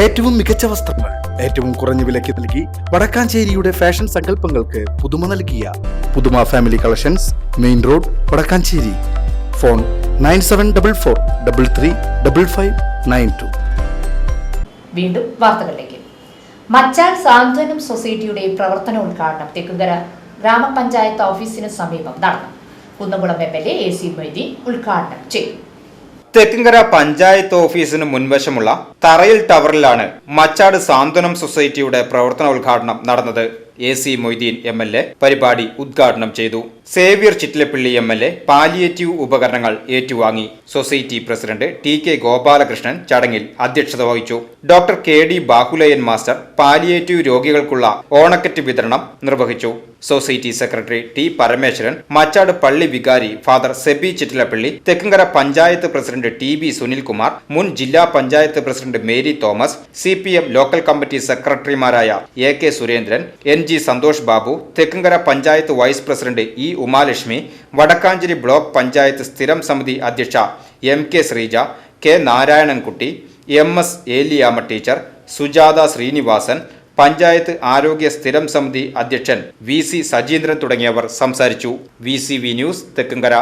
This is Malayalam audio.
ഏറ്റവും മികച്ച വസ്ത്രങ്ങൾ ഏറ്റവും കുറഞ്ഞ വിലയ്ക്ക് നൽകി വടക്കാഞ്ചേരിയുടെ ഫാഷൻ സങ്കല്പങ്ങൾക്ക് പുതുമ നൽകിയ പുതുമ family collections main road Vadakkanchery. Phone nine seven double four double three double five nine two. വീണ്ടും വാർത്തകളിലേക്ക്. മച്ചാൻ സാന്ത്വനം സൊസൈറ്റിയുടെ പ്രവർത്തന ഉദ്ഘാടനം തെക്കുംകര ഗ്രാമപഞ്ചായത്ത് ഓഫീസിന് സമീപം നടന്നു. Kunnamkulam M L A A C Moideen ഉദ്ഘാടനം ചെയ്തു. തെക്കിങ്കര പഞ്ചായത്ത് ഓഫീസിന് മുൻവശമുള്ള തറയിൽ ടവറിലാണ് മച്ചാട് സാന്ത്വനം സൊസൈറ്റിയുടെ പ്രവർത്തന പ്രവർത്തനോദ്ഘാടനം നടന്നത്. A C Moideen M L A പരിപാടി ഉദ്ഘാടനം ചെയ്തു. Xavier Chittilappilly M L A palliative ഉപകരണങ്ങൾ ഏറ്റുവാങ്ങി. Society president T K Gopalakrishnan ചടങ്ങിൽ അധ്യക്ഷത വഹിച്ചു. Doctor K D Bahuleyan master palliative രോഗികൾക്കുള്ള ഓണക്കറ്റ് വിതരണം നിർവഹിച്ചു. Society secretary T Parameswaran Machad പള്ളി വികാരി father Seby Chittilappilly Thekkumkara panchayat president T B Sunilkumar മുൻ ജില്ലാ panchayat president Mary Thomas C local committee സെക്രട്ടറിമാരായ A K Surendran N G Santhosh Babu Thekkumkara panchayat vice president E Umalakshmi Vadakkanchery block panchayat സ്ഥിരം സമിതി അധ്യക്ഷ M K Sreeja K Narayanankutty M S Eliyamma teacher Sujatha Srinivasan panchayat ആരോഗ്യ സ്ഥിരം സമിതി അധ്യക്ഷൻ വി സി സജീന്ദ്രൻ തുടങ്ങിയവർ സംസാരിച്ചു. V C V news Thekkumkara.